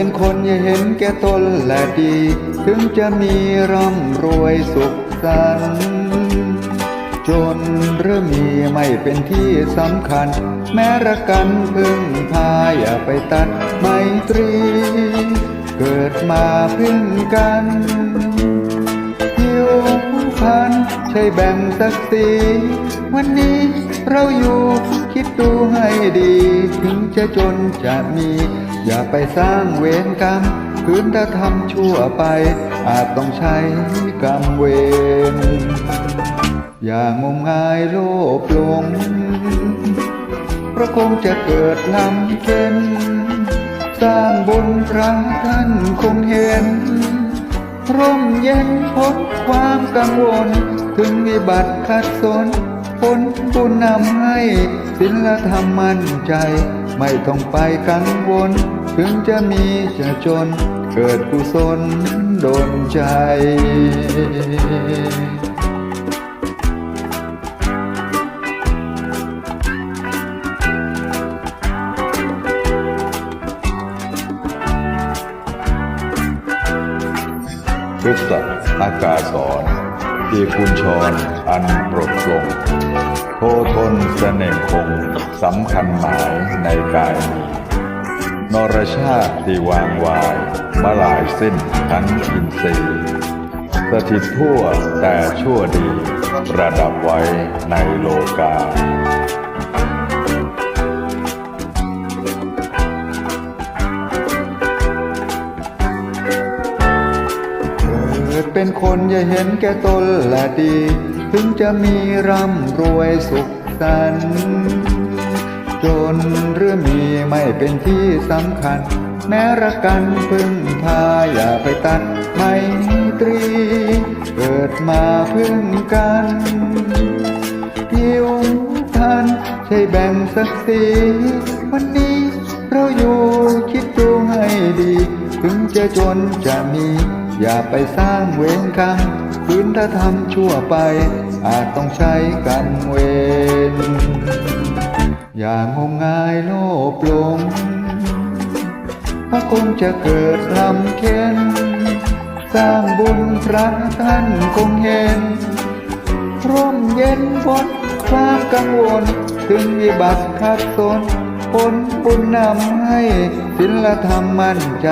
เป็นคนอย่าเห็นแก่ตนและดี ถึงจะมีร่ำรวยสุขสันต์จนหรือมีไม่เป็นที่สำคัญ แม้รักกันพึ่งพาอย่าไปตัดไมตรี เกิดมาพึ่งกันผิวพันใช่แบ่งสักสีวันนี้เราอยู่ คิดดูให้ดี ถึงจะจนจะมี อย่าไปสร้างเวรกรรมคืนถ้าทำชั่วไป อาจต้องใช้กรรมเวร อย่างมงายโลภหลงพระคงจะเกิดลำเค็นสร้างบุญพระท่านคงเห็น ร่มเย็นพ้นความกังวล ถึงมีบัตรขัดสน ผลบุญนำให้ศีลธรรมมั่นใจ ไม่ต้องไปกังวล ถึงจะมีจะจน เกิดกุศลโดนใจพฤกษอากาศสอน ตีกุญชรอันปลดลงโททนเสน่ห์คงสำคัญหมายในกายมีนรชาติที่วางวายมาลายสิ้นทั้งอินทรีย์สถิตทั่วแต่ชั่วดี ระดับไว้ในโลกา ดเป็นคนอย่าเห็นแก่ตนและดี ถึงจะมีร่ำรวยสุขสันต์จนหรือมีไม่เป็นที่สำคัญ แม้รักกันพึ่งพาอย่าไปตัดไมตรี เกิดมาพึ่งกันผิวพันใช่แบ่งสักสีวันนี้เราอยู่คิดดูให้ดี ถึงจะจนจะมี อย่าไปสร้างเวรกรรมคืนถ้าทำชั่วไป อาจต้องใช้กันเวรอย่างมงายโลภหลงพระคงจะเกิดลำเค็นสร้างบุญพระท่านคงเห็น ร่มเย็นพ้นความกังวล ถึงวิบัติขัดสน ผลบุญนำให้ศีลธรรมมั่นใจ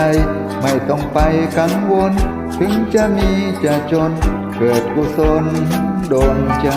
ไม่ต้องไปกังวล ถึงจะมีจะจน เกิดกุศลโดนใจ